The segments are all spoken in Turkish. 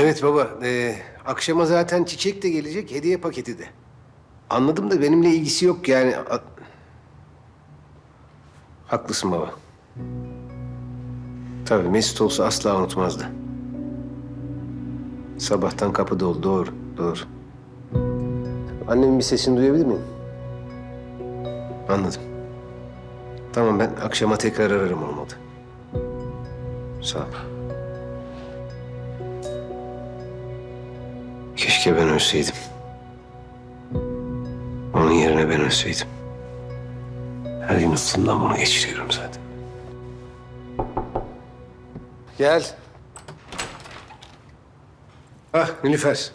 Evet baba. ee, akşama zaten çiçek de gelecek, hediye paketi de. Anladım da benimle ilgisi yok yani. A- Haklısın baba. Tabii Mesut olsa asla unutmazdı. Sabahtan kapıda oldu. Doğru, doğru. Annemin bir sesini duyabilir miyim? Anladım. Tamam ben akşama tekrar ararım olmadı. Sağ ol. Keşke ben ölseydim. Onun yerine ben ölseydim. Her gün aklımdan bunu geçiriyorum zaten. Gel. Ah Nilüfer.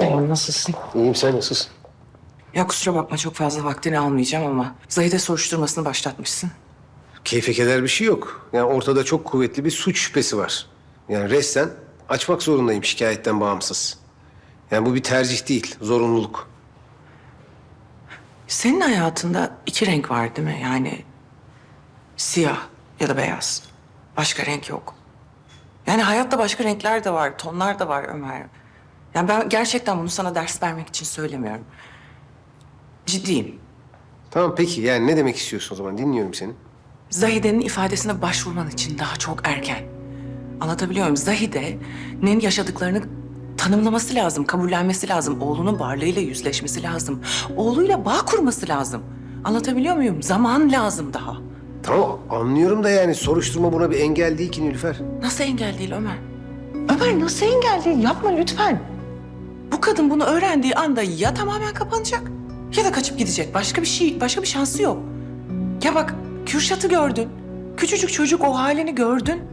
Ee, nasılsın? İyiyim sen nasılsın? Ya kusura bakma çok fazla vaktini almayacağım ama Zahide soruşturmasını başlatmışsın. Keyfe keder bir şey yok. Yani ortada çok kuvvetli bir suç şüphesi var. Yani resten açmak zorundayım şikayetten bağımsız. Yani bu bir tercih değil, zorunluluk. Senin hayatında iki renk var değil mi? Yani siyah ya da beyaz. Başka renk yok. Yani hayatta başka renkler de var, tonlar da var Ömer. Yani ben gerçekten bunu sana ders vermek için söylemiyorum. Ciddiyim. Tamam peki yani ne demek istiyorsun o zaman? Dinliyorum seni. Zahide'nin ifadesine başvurman için daha çok erken. Anlatabiliyor muyum? Zahide'nin yaşadıklarını tanımlaması lazım, kabullenmesi lazım. Oğlunun varlığıyla yüzleşmesi lazım. Oğluyla bağ kurması lazım. Anlatabiliyor muyum? Zaman lazım daha. Tamam anlıyorum da yani soruşturma buna bir engel değil ki Nilüfer. Nasıl engel değil Ömer? Ömer nasıl engel değil? Yapma lütfen. Bu kadın bunu öğrendiği anda ya tamamen kapanacak ya da kaçıp gidecek. Başka bir şey, başka bir şansı yok. Ya bak Kürşat'ı gördün. Küçücük çocuk o halini gördün.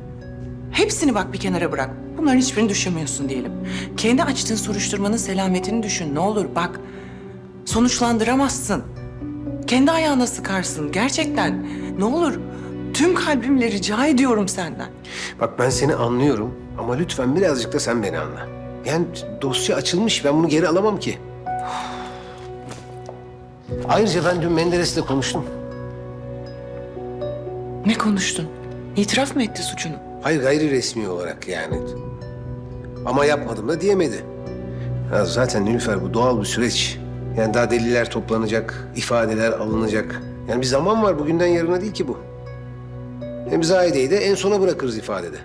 Hepsini bak bir kenara bırak. Bunların hiçbirini düşünmüyorsun diyelim. Kendi açtığın soruşturmanın selametini düşün. Ne olur bak. Sonuçlandıramazsın. Kendi ayağına sıkarsın. Gerçekten. Ne olur. Tüm kalbimle rica ediyorum senden. Bak ben seni anlıyorum ama lütfen birazcık da sen beni anla. Yani dosya açılmış ben bunu geri alamam ki. Ayrıca ben dün Menderes'le konuştum. Ne konuştun? İtiraf mı etti suçunu? Hayır gayri resmi olarak yani. Ama yapmadım da diyemedi. Ya zaten Nilüfer bu doğal bir süreç. Yani daha deliller toplanacak, ifadeler alınacak. Yani bir zaman var bugünden yarına değil ki bu. Hem Zahide'yi de en sona bırakırız ifadede.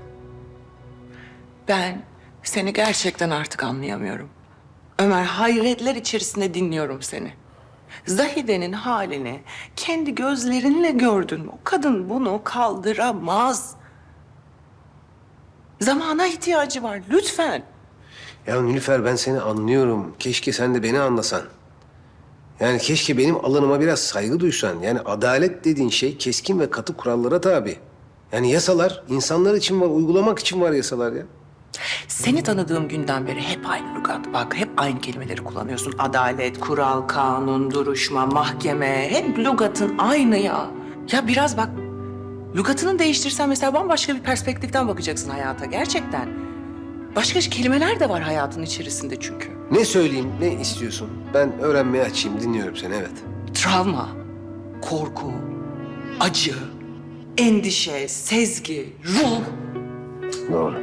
Ben seni gerçekten artık anlayamıyorum. Ömer hayretler içerisinde dinliyorum seni. Zahide'nin halini kendi gözlerinle gördün. O kadın bunu kaldıramaz. Zamana ihtiyacı var lütfen. Ya Nilüfer ben seni anlıyorum. Keşke sen de beni anlasan. Yani keşke benim alanıma biraz saygı duysan. Yani adalet dediğin şey keskin ve katı kurallara tabi. Yani yasalar insanlar için var, uygulamak için var yasalar ya. Seni tanıdığım günden beri hep aynı lügat. Bak hep aynı kelimeleri kullanıyorsun. Adalet, kural, kanun, duruşma, mahkeme. Hep lügatın aynı ya. Ya biraz bak lügatını değiştirsen mesela bambaşka bir perspektiften bakacaksın hayata gerçekten. Başka kelimeler de var hayatın içerisinde çünkü. Ne söyleyeyim, ne istiyorsun? Ben öğrenmeye açayım, dinliyorum seni, evet. Travma, korku, acı, endişe, sezgi, ruh. Doğru.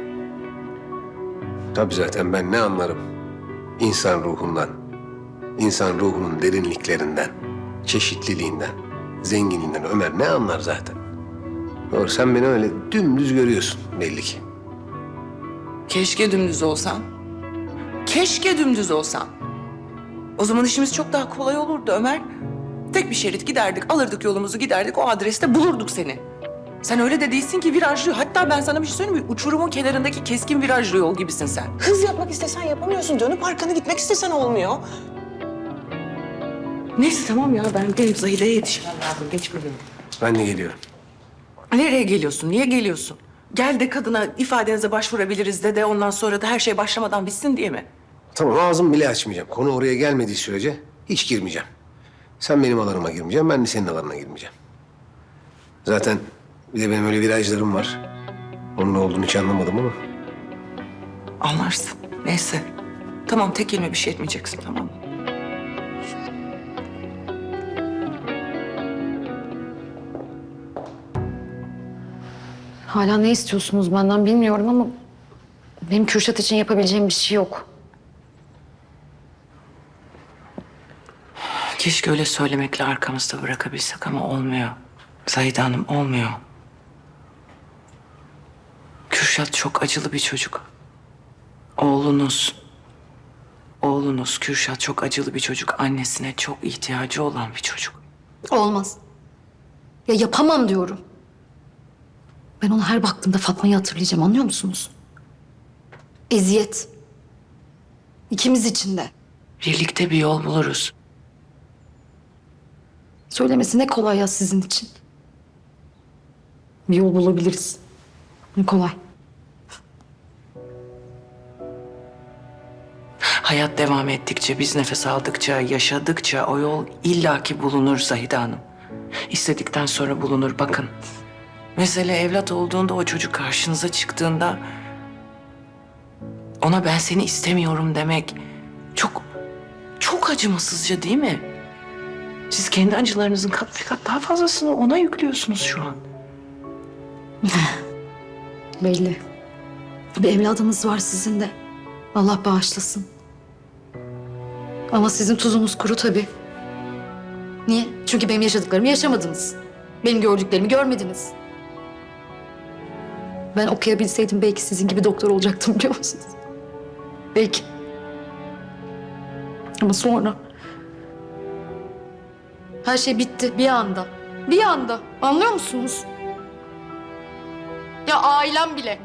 Tabii zaten ben ne anlarım? İnsan ruhundan, insan ruhunun derinliklerinden, çeşitliliğinden, zenginliğinden Ömer ne anlar zaten? Doğru, sen beni öyle dümdüz görüyorsun belli ki. Keşke dümdüz olsam. Keşke dümdüz olsam. O zaman işimiz çok daha kolay olurdu Ömer. Tek bir şerit giderdik, alırdık yolumuzu giderdik, o adreste bulurduk seni. Sen öyle de değilsin ki virajlı. Hatta ben sana bir şey söyleyeyim mi? Uçurumun kenarındaki keskin virajlı yol gibisin sen. Hız yapmak istesen yapamıyorsun. Dönüp arkana gitmek istesen olmuyor. Neyse tamam ya ben benim Zahide'ye yetişmem lazım. Geç buluyorum. Ben de geliyorum. Nereye geliyorsun? Niye geliyorsun? Gel de kadına ifadenize başvurabiliriz de de ondan sonra da her şey başlamadan bitsin diye mi? Tamam ağzımı bile açmayacağım. Konu oraya gelmediği sürece hiç girmeyeceğim. Sen benim alanıma girmeyeceğim, ben de senin alanına girmeyeceğim. Zaten bir de benim öyle virajlarım var. Onun ne olduğunu hiç anlamadım ama. Anlarsın. Neyse. Tamam tek kelime bir şey etmeyeceksin tamam mı? Hala ne istiyorsunuz benden bilmiyorum ama benim Kürşat için yapabileceğim bir şey yok. Keşke öyle söylemekle arkamızda bırakabilsek ama olmuyor. Zahide Hanım olmuyor. Kürşat çok acılı bir çocuk. Oğlunuz, oğlunuz Kürşat çok acılı bir çocuk. Annesine çok ihtiyacı olan bir çocuk. Olmaz. Ya yapamam diyorum. Ben ona her baktığımda Fatma'yı hatırlayacağım anlıyor musunuz? Eziyet. İkimiz için de. Birlikte bir yol buluruz. Söylemesi ne kolay ya sizin için. Bir yol bulabiliriz. Ne kolay. Hayat devam ettikçe, biz nefes aldıkça, yaşadıkça o yol illaki bulunur Zahide Hanım. İstedikten sonra bulunur bakın. Mesele evlat olduğunda o çocuk karşınıza çıktığında ona ben seni istemiyorum demek çok çok acımasızca değil mi? Siz kendi acılarınızın kat kat daha fazlasını ona yüklüyorsunuz şu an. Belli. Bir evladınız var sizin de. Allah bağışlasın. Ama sizin tuzunuz kuru tabii. Niye? Çünkü benim yaşadıklarımı yaşamadınız. Benim gördüklerimi görmediniz. Ben okuyabilseydim belki sizin gibi doktor olacaktım biliyor musunuz? Belki. Ama sonra... Her şey bitti bir anda. Bir anda. Anlıyor musunuz? Ya ailem bile.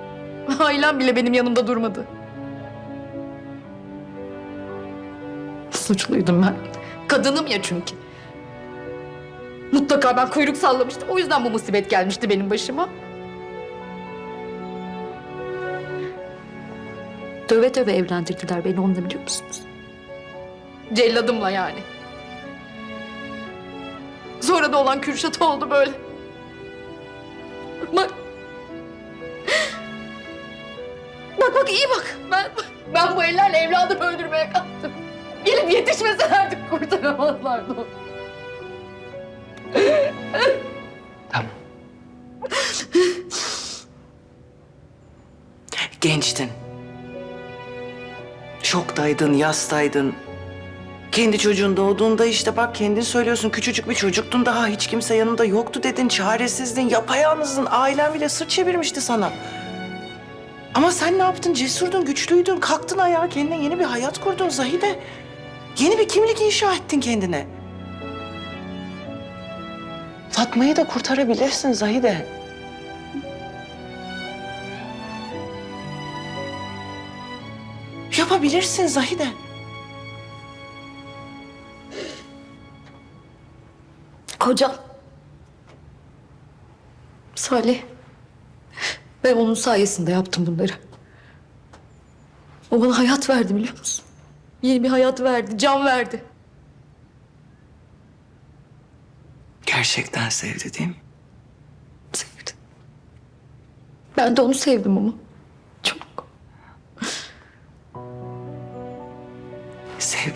Ailem bile benim yanımda durmadı. Suçluydum ben. Kadınım ya çünkü. Mutlaka ben kuyruk sallamıştım. O yüzden bu musibet gelmişti benim başıma. Döve döve evlendirdiler beni onu da biliyor musunuz? Celladımla yani. Sonra da olan Kürşat oldu böyle. Bak. Bak bak iyi bak. Ben, ben bu ellerle evladımı öldürmeye kalktım. Gelip yetişmeselerdi kurtaramazlardı onu. Tamam. Gençtin. Şoktaydın, yastaydın. Kendi çocuğun doğduğunda işte bak kendin söylüyorsun küçücük bir çocuktun daha hiç kimse yanında yoktu dedin çaresizdin yapayalnızdın ailen bile sırt çevirmişti sana. Ama sen ne yaptın cesurdun güçlüydün kalktın ayağa kendine yeni bir hayat kurdun Zahide. Yeni bir kimlik inşa ettin kendine. Fatma'yı da kurtarabilirsin Zahide. Yapabilirsin Zahide. Kocam. Salih. Ben onun sayesinde yaptım bunları. O bana hayat verdi biliyor musun? Yeni bir hayat verdi, can verdi. Gerçekten sevdi değil mi? Sevdi. Ben de onu sevdim ama.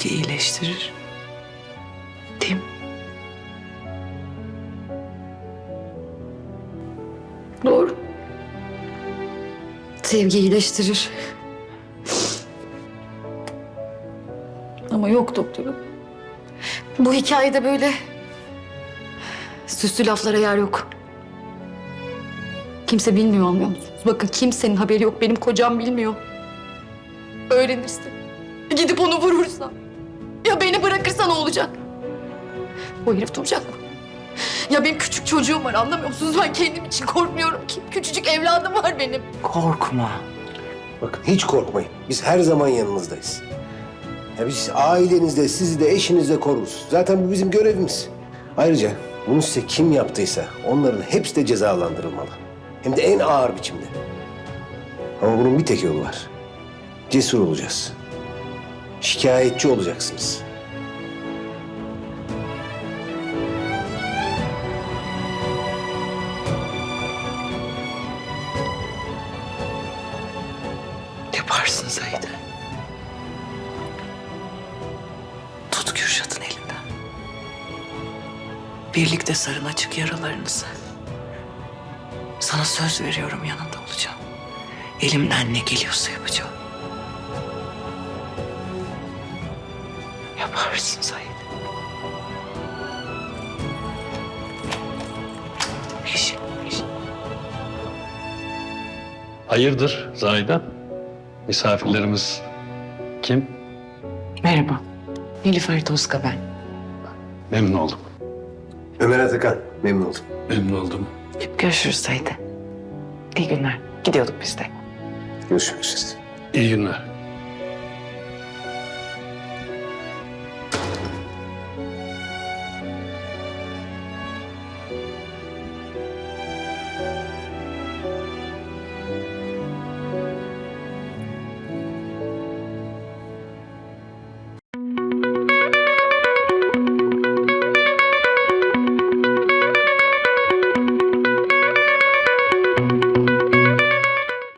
Sevgi iyileştirir. Değil mi? Doğru. Sevgi iyileştirir. Ama yok doktorum. Bu hikayede böyle süslü laflara yer yok. Kimse bilmiyor anlıyor musunuz? Bakın kimsenin haberi yok. Benim kocam bilmiyor. Öğrenirse. Gidip onu vurursa. Ya beni bırakırsa ne olacak? O herif duracak mı? Ya benim küçük çocuğum var anlamıyor musunuz? Ben kendim için korkmuyorum ki. Küçücük evladım var benim. Korkma. Bakın hiç korkmayın. Biz her zaman yanınızdayız. Ya biz ailenizde, sizi de, eşinizi de koruruz. Zaten bu bizim görevimiz. Ayrıca bunu size kim yaptıysa onların hepsi de cezalandırılmalı. Hem de en ağır biçimde. Ama bunun bir tek yolu var. Cesur olacağız. Şikayetçi olacaksınız. Yaparsın Zahide. Tut Kürşat'ın elinden. Birlikte sarın açık yaralarınızı. Sana söz veriyorum yanında olacağım. Elimden ne geliyorsa yapacağım. Yaparsın Said. Yeşil, yeşil. Hayırdır Zahide? Misafirlerimiz kim? Merhaba. Nilüfer Tozka ben. Memnun oldum. Ömer Atakan, memnun oldum. Memnun oldum. Görüşürüz Said. İyi günler. Gidiyorduk biz de. Görüşmek üzere. İyi günler. Música